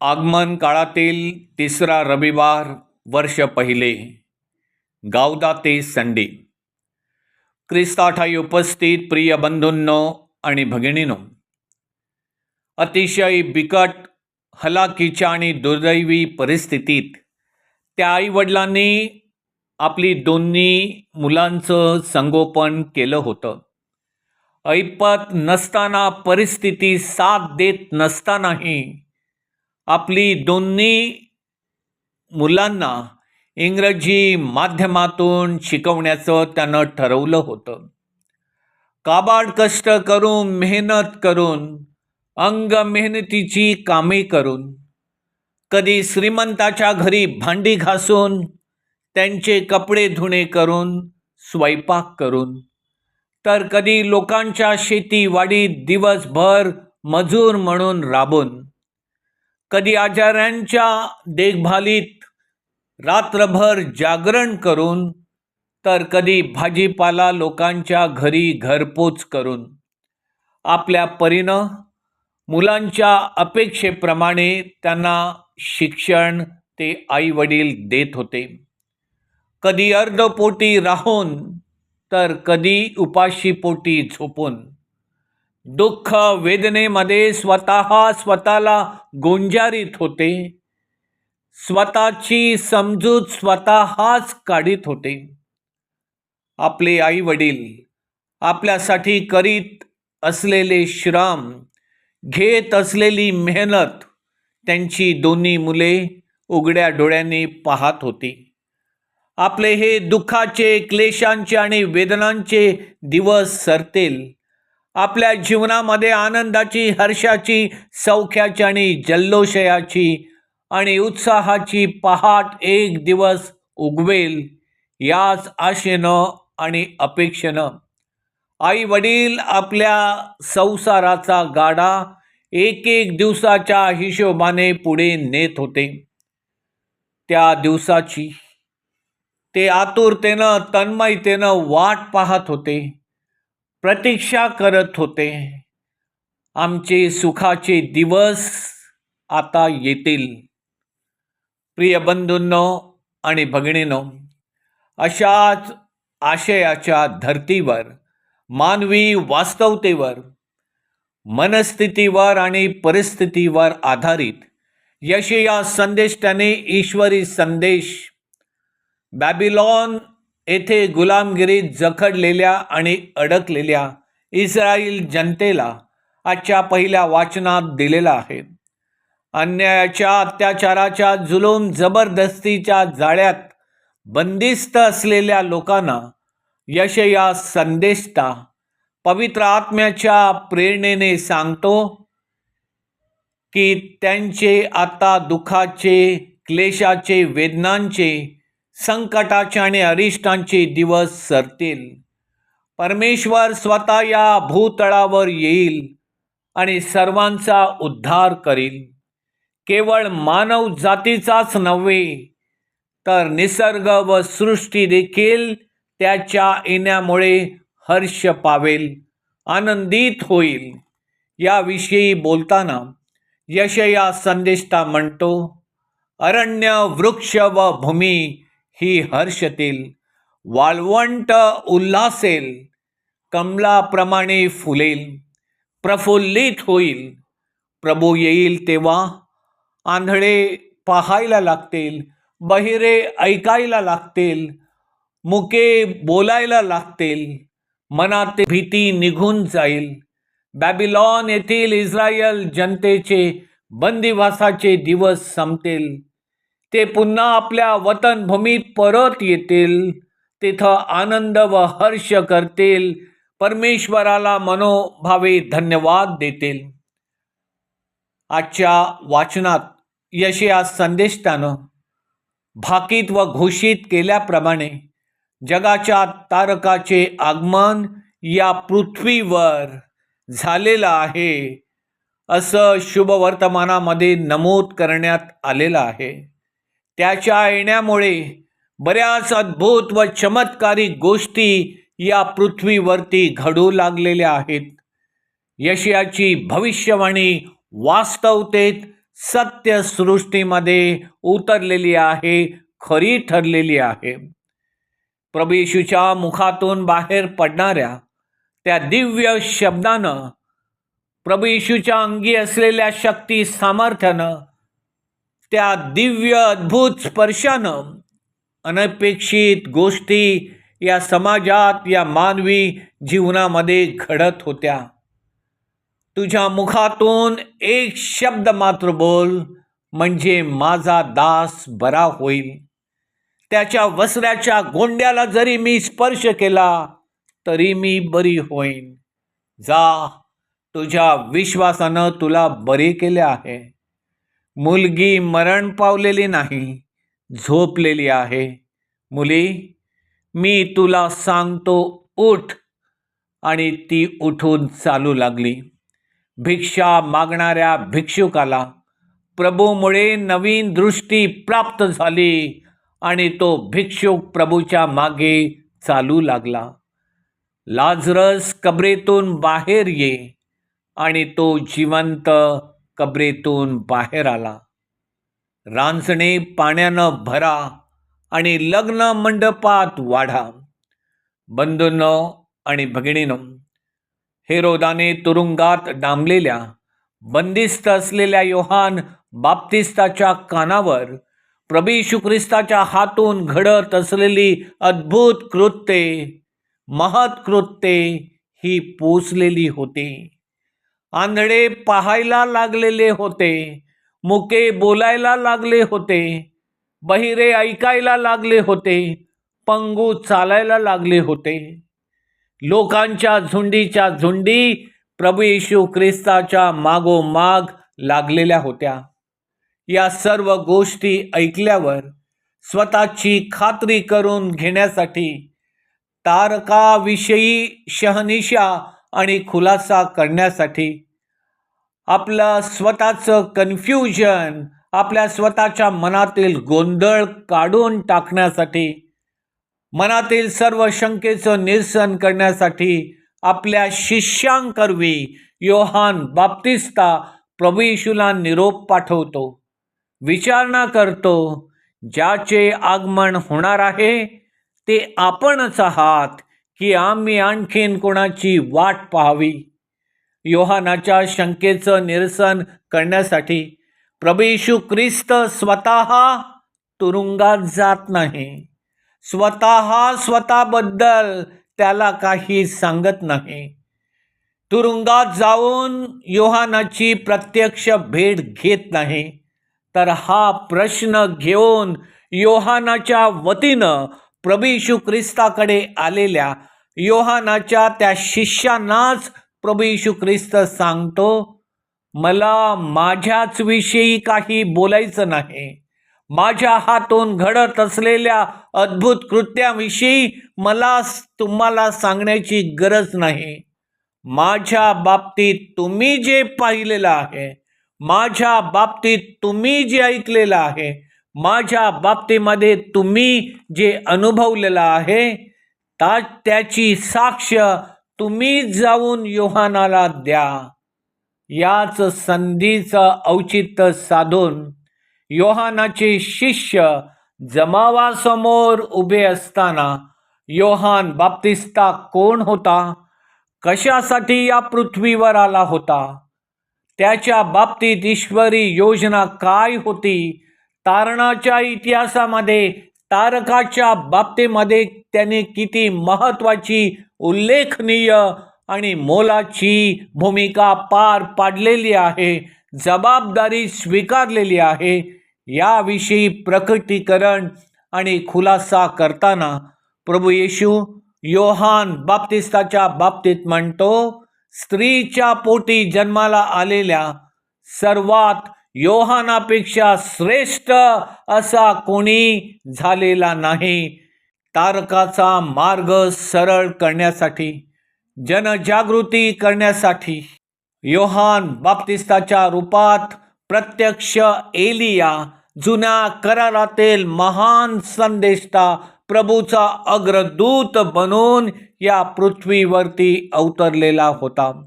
आगमन काळातील तिसरा रविवार वर्ष पहिले गावदा ते संडे. क्रिस्ताठाई उपस्थित प्रिय बंधूंनो आणि भगिनीनो अतिशय बिकट हलाखीच्या आणि दुर्दैवी परिस्थितीत त्या आईवडिलांनी आपली दोन्ही मुलांचं संगोपन केलं होतं. ऐपत नसताना परिस्थिती साथ देत नसतानाही आपली दोन्ही मुलांना इंग्रजी माध्यमातून शिकवण्याचं त्यानं ठरवलं होतं. काबाड कष्ट करून मेहनत करून अंग मेहनतीची कामे करून कधी श्रीमंताच्या घरी भांडी घासून त्यांचे कपडे धुणे करून स्वयंपाक करून तर कधी लोकांच्या शेतीवाडीत दिवसभर मजूर म्हणून राबून कधी आचार्यांच्या देखभालीत रात्रभर जागरण करून तर कधी भाजीपाला लोकांच्या घरी घरपोच करून. आपल्या परीनं मुलांच्या अपेक्षेप्रमाणे त्यांना शिक्षण ते आईवडील देत होते. कधी अर्धपोटी राहून तर कधी उपाशीपोटी झोपून. दुःख वेदनेमध्ये स्वतः स्वतःला गोंजारीत होते. स्वतःची समजूत स्वतःच काढीत होते. आपले आई वडील आपल्यासाठी करीत असलेले श्रम घेत असलेली मेहनत त्यांची दोन्ही मुले उघड्या डोळ्यांनी पाहत होती. आपले हे दुःखाचे क्लेशांचे आणि वेदनांचे दिवस सरतील. आपल्या जीवनामध्ये आनंदाची हर्षाची सौख्याची आणि जल्लोषयाची आणि उत्साहाची पहाट एक दिवस उगवेल याच आशेनं आणि अपेक्षेनं. आई वडील आपल्या संसाराचा गाडा एक एक दिवसाच्या हिशोबाने पुढे नेत होते. त्या दिवसाची ते आतुरतेनं तन्मयतेनं वाट पाहत होते. प्रतीक्षा करत होते. आमचे सुखाचे दिवस आता येतील. प्रिय बंधूंनो आणि भगिनीनो अशाच आशयाच्या धर्तीवर मानवी वास्तवतेवर मनस्थितीवर आणि परिस्थितीवर आधारित यशया संदेश त्याने ईश्वरी संदेश बॅबिलॉन येथे गुलामगिरीत जखडलेल्या आणि अडकलेल्या इस्रायल जनतेला आजच्या पहिल्या वाचनात दिलेला आहे. अन्यायाच्या अत्याचाराच्या जुलूम जबरदस्तीच्या जाळ्यात बंदिस्त असलेल्या लोकांना यशया संदेशता पवित्र आत्म्याच्या प्रेरणेने सांगतो की त्यांचे आता दुःखाचे क्लेशाचे वेदनांचे संकटाचे आणि अरिष्टांचे दिवस सरतील. परमेश्वर स्वतः या भूतळावर येईल आणि सर्वांचा उद्धार करील. केवळ मानव जातीचाच नव्हे तर निसर्ग व सृष्टी देखील त्याच्या येण्यामुळे हर्ष पावेल आनंदित होईल. याविषयी बोलताना यशया संदेशता म्हणतो अरण्य वृक्ष व भूमी ही हर्षतील वाळवंट उल्हासेल कमलाप्रमाणे फुलेल प्रफुल्लित होईल. प्रभू येईल तेव्हा आंधळे पाहायला लागतील बहिरे ऐकायला लागतील मुके बोलायला लागतील मनात भीती निघून जाईल. बॅबिलॉन येथील इस्रायल जनतेचे बंदिवासाचे दिवस संपतील. ते पुन्हा आपल्या वतनभूमीत परत येतील. तिथं आनंद व हर्ष करतील. परमेश्वराला मनोभावे धन्यवाद देतील. आजच्या वाचनात यशया संदेशतानं भाकीत व घोषित केल्याप्रमाणे जगाच्या तारकाचे आगमन या पृथ्वीवर झालेलं आहे. असं शुभवर्तमानामध्ये नमूद करण्यात आलेलं आहे. त्याच्या येण्यामुळे बऱ्याच अद्भुत व चमत्कारी गोष्टी या पृथ्वीवरती घडू लागलेल्या आहेत. यशयाची भविष्यवाणी वास्तवतेत सत्य सृष्टीमध्ये उतरलेली आहे खरी ठरलेली आहे. प्रभेशूच्या मुखातून बाहेर पडणाऱ्या त्या दिव्य शब्दानं प्रभेशूच्या अंगी असलेल्या शक्ती सामर्थ्यानं त्या दिव्य अद्भुत स्पर्शानं अनपेक्षित गोष्टी या समाजात या मानवी जीवनामध्ये घडत होत्या. तुझ्या मुखातून एक शब्द मात्र बोल म्हणजे माझा दास बरा होईल. त्याच्या वसऱ्याच्या गोंड्याला जरी मी स्पर्श केला तरी मी बरी होईन. जा तुझ्या विश्वासानं तुला बरे केले आहे. मुलगी मरण पावलेली नाही झोपलेली आहे. मुली मी तुला सांगतो उठ. आणि ती उठून चालू लागली. भिक्षा मागणाऱ्या भिक्षुकाला प्रभूमुळे नवीन दृष्टी प्राप्त झाली आणि तो भिक्षुक प्रभूच्या मागे चालू लागला. लाजरस कबरेतून बाहेर ये आणि तो जिवंत कबरेतून बाहेर आला. रांजणे पाण्यानं भरा आणि लग्न मंडपात वाढा. बंधूंनो आणि भगिनीनं हेरोदाने तुरुंगात डांबलेल्या बंदिस्त असलेल्या योहान बाप्तिस्ताच्या कानावर प्रभू शुक्रिस्ताच्या ख्रिस्ताच्या हातून घडत असलेली अद्भुत कृत्ये महत् कृत्ये ही पोचलेली होती. आंधळे पाहायला लागलेले होते मुके बोलायला लागले होते बहिरे ऐकायला लागले होते पंगू चालायला लागले होते. लोकांच्या झुंडीच्या झुंडी प्रभू येशू ख्रिस्ताच्या मागोमाग लागलेल्या होत्या. या सर्व गोष्टी ऐकल्यावर स्वतःची खात्री करून घेण्यासाठी तारकाविषयी शहनिशा आणि खुलासा करण्यासाठी आपलं स्वतःचं कन्फ्युजन आपल्या स्वतःच्या मनातील गोंधळ काढून टाकण्यासाठी मनातील सर्व शंकेचं निरसन करण्यासाठी आपल्या शिष्यांकरवी योहान बाप्तिस्ता प्रभू येशूला निरोप पाठवतो. विचारणा करतो ज्याचे आगमन होणार आहे ते आपणच आहात. की आम्ही आणखीन कोणाची वाट पाहावी? योहानाच्या शंकेचं निरसन करण्यासाठी प्रभू येशू ख्रिस्त स्वतः तुरुंगात जात नाही. स्वतः स्वतःबद्दल त्याला काही सांगत नाही. तुरुंगात जाऊन योहानाची प्रत्यक्ष भेट घेत नाही. तर हा प्रश्न घेऊन योहानाच्या वतीनं प्रभू येशू ख्रिस्ताकडे आलेल्या योहानाच्या त्या शिष्यांनाच प्रभू येशू ख्रिस्त सांगतो मला माझ्याच विषयी काही बोलायचं नाही. माझ्या हातून घडत असलेल्या अद्भुत कृत्याविषयी मला तुम्हाला सांगण्याची गरज नाही. माझ्या बाबतीत तुम्ही जे पाहिलेलं आहे माझ्या बाबतीत तुम्ही जे ऐकलेलं आहे माझ्या बाबतीमध्ये तुम्ही जे अनुभवलेलं आहे ता त्याची साक्ष तुम्ही जाऊन योहानाला द्या. याच संधीचं औचित्य साधून योहानाचे शिष्य जमावासमोर उभे असताना योहान बाप्तिस्ता कोण होता? कशासाठी या पृथ्वीवर आला होता? त्याच्या बाबतीत ईश्वरी योजना काय होती? तारणाच्या इतिहासामध्ये तारकाच्या बाबतीमध्ये त्याने किती महत्त्वाची उल्लेखनीय आणि मोलाची भूमिका पार पाडलेली आहे जबाबदारी स्वीकारलेली आहे याविषयी प्रकटीकरण आणि खुलासा करताना प्रभू येशू योहान बाप्तिस्ताच्या बाबतीत म्हणतो स्त्रीच्या पोटी जन्माला आलेल्या सर्वात योहानापेक्षा श्रेष्ठ असा कोणी झालेला नाही. तारकाचा मार्ग सरळ करण्यासाठी जनजागृती करण्यासाठी योहान बाप्तिस्ताच्या रूपात प्रत्यक्ष एलिया जुन्या करारातील महान संदेशता प्रभूचा अग्रदूत बनून या पृथ्वीवरती अवतरलेला होता.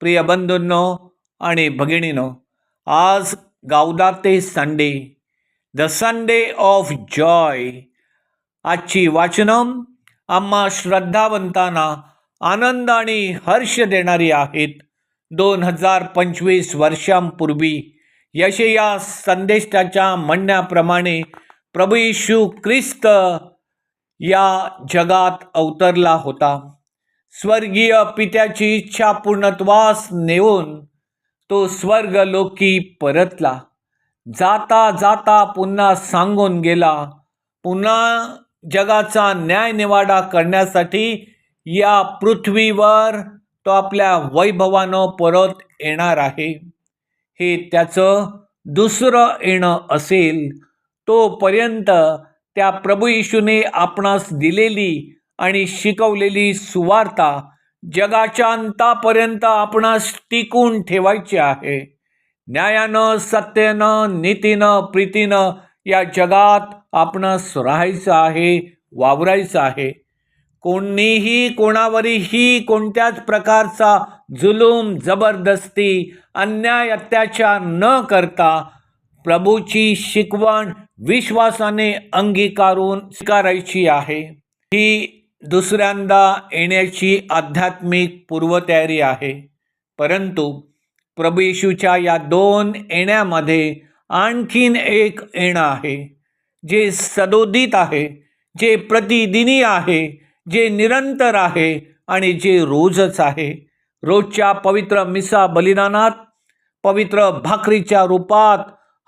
प्रिय बंधूंनो आणि भगिनीनो आज गावदाते Sunday the Sunday of joy आजची वाचनम आम्हा श्रद्धावंतांना आनंद आणि हर्ष देणारी आहेत. दोन हजार पंचवीस वर्षांपूर्वी यशया संदेष्टाच्या म्हणण्याप्रमाणे प्रभू येशू ख्रिस्त या जगात अवतरला होता. स्वर्गीय पित्याची इच्छा पूर्णत्वास नेऊन तो स्वर्गलोकी परतला. जाता जाता पुन्हा सांगून गेला. पुन्हा जगाचा न्यायनिवाडा करण्यासाठी या पृथ्वीवर तो आपल्या वैभवानं परत येणार आहे. हे त्याचं दुसरं येणं असेल. तोपर्यंत त्या प्रभू येशूने आपणास दिलेली आणि शिकवलेली सुवार्ता जगाच्या अंतापर्यंत आपणास टिकून ठेवायचे आहे. न्यायानं सत्यनं नीतीनं प्रीतीनं या जगात आपणास राहायचं आहे वावरायचं आहे. कोणीही कोणावरही कोणत्याच प्रकारचा जुलूम जबरदस्ती अन्याय अत्याचार न करता प्रभूची शिकवण विश्वासाने अंगीकारून स्वीकारायची आहे. ही दुसऱ्यांदा येण्याची आध्यात्मिक पूर्वतयारी आहे. परंतु प्रभू येशूच्या या दोन येण्यामध्ये आणखीन एक येणं आहे जे सदोदित आहे जे प्रतिदिनी आहे जे निरंतर आहे आणि जे रोजच आहे. रोजच्या पवित्र मिसा बलिदानात पवित्र भाकरीच्या रूपात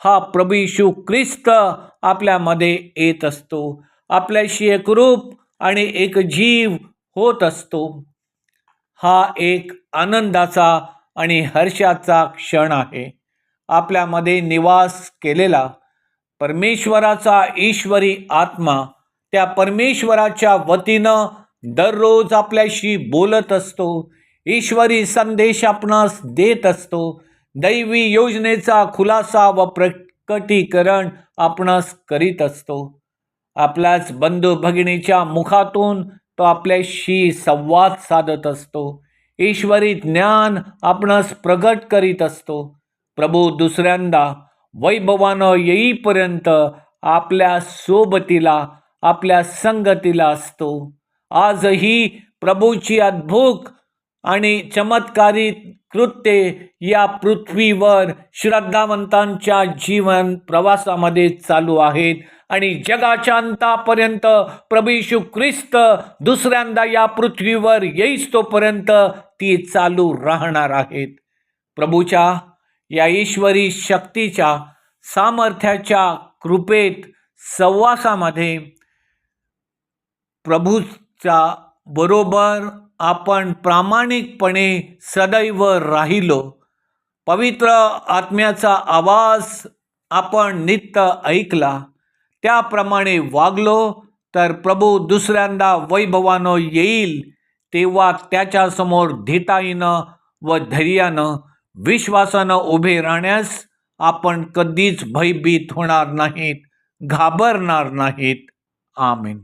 हा प्रभू येशू ख्रिस्त आपल्यामध्ये येत असतो. आपल्याशी एक रूप आणि एक जीव होत असतो. हा एक आनंदाचा आणि हर्षाचा क्षण आहे. आपल्यामध्ये निवास केलेला परमेश्वराचा ईश्वरी आत्मा त्या परमेश्वराच्या वतीनं दररोज आपल्याशी बोलत असतो. ईश्वरी संदेश आपणास देत असतो. दैवी योजनेचा खुलासा व प्रकटीकरण आपणास करीत असतो. आपल्याच बंधू भगिनीच्या मुखातून तो आपल्याशी संवाद साधत असतो. ईश्वरी ज्ञान आपणास प्रगट करीत असतो. प्रभू दुसऱ्यांदा वैभवानं येईपर्यंत आपल्या सोबतीला आपल्या संगतीला असतो. आजही प्रभूची अद्भुत आणि चमत्कारी कृत्ये या पृथ्वीवर श्रद्धावंतांच्या जीवन प्रवासामध्ये चालू आहेत. आणि जगाच्या अंतापर्यंत प्रभू ख्रिस्त दुसऱ्यांदा या पृथ्वीवर येईस तोपर्यंत ती चालू राहणार आहेत. प्रभूच्या या ईश्वरी शक्तीच्या सामर्थ्याच्या कृपेत सहवासामध्ये प्रभूच्या बरोबर आपण प्रामाणिकपणे सदैव राहिलो. पवित्र आत्म्याचा आवाज आपण नित्य ऐकला. त्याप्रमाणे वागलो तर प्रभू दुसऱ्यांदा वैभवानं येईल तेव्हा त्याच्यासमोर धीटाईनं व धैर्यानं विश्वासानं उभे राहण्यास आपण कधीच भयभीत होणार नाहीत घाबरणार नाहीत. आमेन.